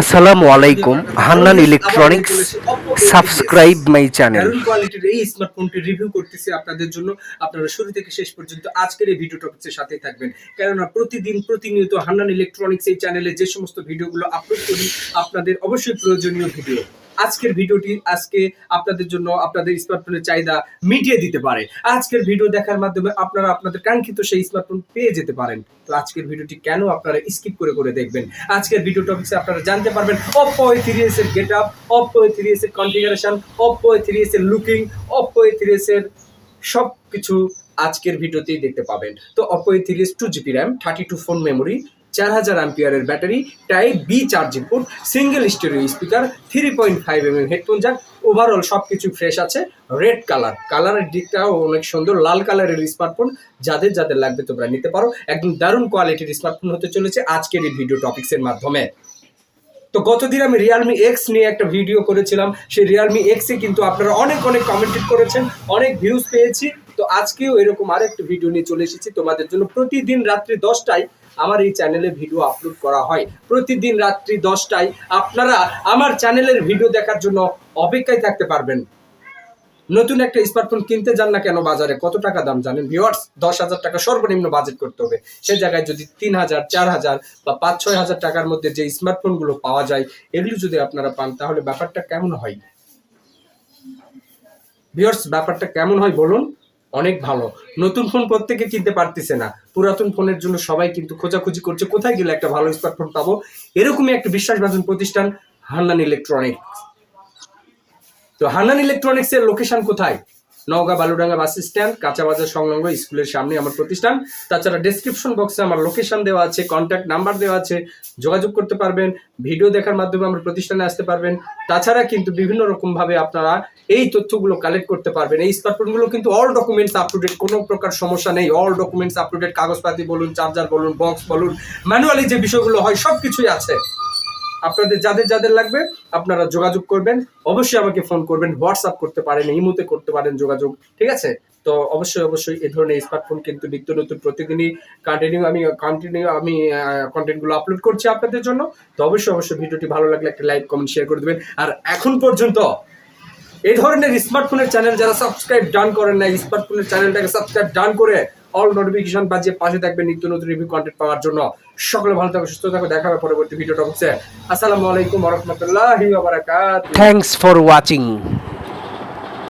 আসসালামু আলাইকুম, Hannan electronics subscribe my channel কোয়ালিটির এই স্মার্টফোনটি রিভিউ করতেছি আপনাদের জন্য। আপনারা শুরু থেকে শেষ পর্যন্ত আজকের এই ভিডিও টপিক্সের সাথেই থাকবেন। কেননা প্রতিদিন প্রতিনিয়ত হান্নান ইলেকট্রনিক্স এই চ্যানেলে যে সমস্ত ভিডিওগুলো আপলোড করি, আপনাদের অবশ্যই প্রয়োজনীয় ভিডিও আজকের ভিডিওটি আজকে আপনাদের জন্য আপনাদের স্মার্টফোনের চাহিদা মিটিয়ে দিতে পারে। আজকের ভিডিও দেখার মাধ্যমে আপনারা আপনাদের কাঙ্ক্ষিত সেই স্মার্টফোন পেয়ে যেতে পারেন। তো আজকের ভিডিওটি কেন আপনারা স্কিপ করে করে দেখবেন? আজকের ভিডিও টপিক্সে আপনারা জানতে পারবেন অপো এ থ্রি এস এর get up Oppo A three S এর configuration Oppo A three S এর looking Oppo A three S এর সব কিছু আজকের ভিডিওতেই দেখতে পাবেন। তো Oppo A three S two GB RAM thirty two phone memory চার হাজার অ্যাম্পিয়ারের battery, type B charging port, single stereo speaker, three point five M M headphone jack overall সব কিছু ফ্রেশ আছে রেড কালার কালারের দিকটাও অনেক সুন্দর, লাল কালারের স্মার্টফোন যাদের যাদের লাগবে তোমরা নিতে পারো। একদম দারুণ কোয়ালিটির স্মার্টফোন হতে চলেছে আজকের এই ভিডিও টপিক্সের মাধ্যমে। তো গতদিন আমি রিয়ালমি এক্স নিয়ে একটা ভিডিও করেছিলাম। সেই রিয়ালমি এক্সে কিন্তু আপনারা অনেক অনেক কমেন্টেড করেছেন, অনেক ভিউজ পেয়েছি। তো আজকেও এরকম আরেকটা ভিডিও নিয়ে চলে এসেছি। তোমাদের জন্য প্রতিদিন রাত্রি দশটায় আমার এই চ্যানেলে ভিডিও আপলোড করা হয়। প্রতিদিন রাত্রি দশটায় আপনারা আমার চ্যানেলের ভিডিও দেখার জন্য অপেক্ষায় থাকতে পারবেন। নতুন একটা স্মার্টফোন কিনতে যান না কেন বাজারে? কত টাকা দাম জানেন? ভিওয়ার্স দশ হাজার টাকা সর্বনিম্ন বাজেট করতে হবে। সে জায়গায় যদি তিন হাজার, চার হাজার বা পাঁচ, ছয় হাজার টাকার মধ্যে যে স্মার্টফোনগুলো পাওয়া যায়, এগুলো যদি আপনারা পান, তাহলে ব্যাপারটা কেমন হয়? ভিওয়ার্স ব্যাপারটা কেমন হয় বলুন। অনেক ভালো। নতুন ফোন প্রত্যেকে কিনতে পারতেছে না। পুরাতন ফোনের জন্য সবাই কিন্তু খোঁজাখুঁজি করছে, কোথায় গেলে একটা ভালো স্মার্টফোন পাবো? এরকমই একটা বিশ্বাসভাজন প্রতিষ্ঠান, হান্নান ইলেকট্রনিক্স তো হান্নান ইলেকট্রনিক্সের লোকেশন কোথায়? নওগাঁ বালুডাঙ্গা বাস স্ট্যান্ড, কাঁচা বাজার সংলগ্ন স্কুলের সামনে আমার প্রতিষ্ঠান। তাছাড়া ডেসক্রিপশন বক্সে আমার লোকেশন দেওয়া আছে কন্ট্যাক্ট নাম্বার দেওয়া আছে, যোগাযোগ করতে পারবেন ভিডিও দেখার মাধ্যমে আমার প্রতিষ্ঠানে আসতে পারবেন। তাছাড়া কিন্তু বিভিন্ন রকম ভাবে আপনারা এই তথ্যগুলো কালেক্ট করতে পারবেন। এই স্মার্টফোনগুলো কিন্তু অল ডকুমেন্টস আপ টু কোনো প্রকার সমস্যা নেই। All documents up to date কাগজপাতি বলুন চার্জার বলুন বক্স বলুন ম্যানুয়ালি যে বিষয়গুলো হয় সব কিছুই আছে। আপনাদের যাদের যাদের লাগবে, আপনারা যোগাযোগ করবেন। অবশ্যই আমাকে ফোন করবেন, হোয়াটসঅ্যাপ করতে পারেন এই ইমোতে করতে পারেন যোগাযোগ, ঠিক আছে? তো অবশ্যই অবশ্যই এই ধরনের স্মার্টফোন কিন্তু নিত্য নতুন প্রতিদিনই কন্টিনিউ আমি কন্টিনিউ আমি কন্টেন্টগুলো আপলোড করছি আপনাদের জন্য। তো অবশ্যই অবশ্যই ভিডিওটি ভালো লাগলে একটা লাইক কমেন্ট শেয়ার করে দেবেন। আর এখন পর্যন্ত এই ধরনের স্মার্টফোনের চ্যানেল যারা সাবস্ক্রাইব ডান করেন না স্মার্টফোনের চ্যানেলটাকে সাবস্ক্রাইব ডান করে অল নোটিফিকেশন বাজিয়ে পাশে থাকবে নিত্য নতুন রিভিউ কন্টেন্ট পাওয়ার জন্য। সকলে ভালো থাকো, সুস্থ থাকো, দেখা হবে পরবর্তী ভিডিওটা হচ্ছে আসসালামু আলাইকুম রহমতুল্লাহি ওয়া বারাকাতুহু। Thanks for watching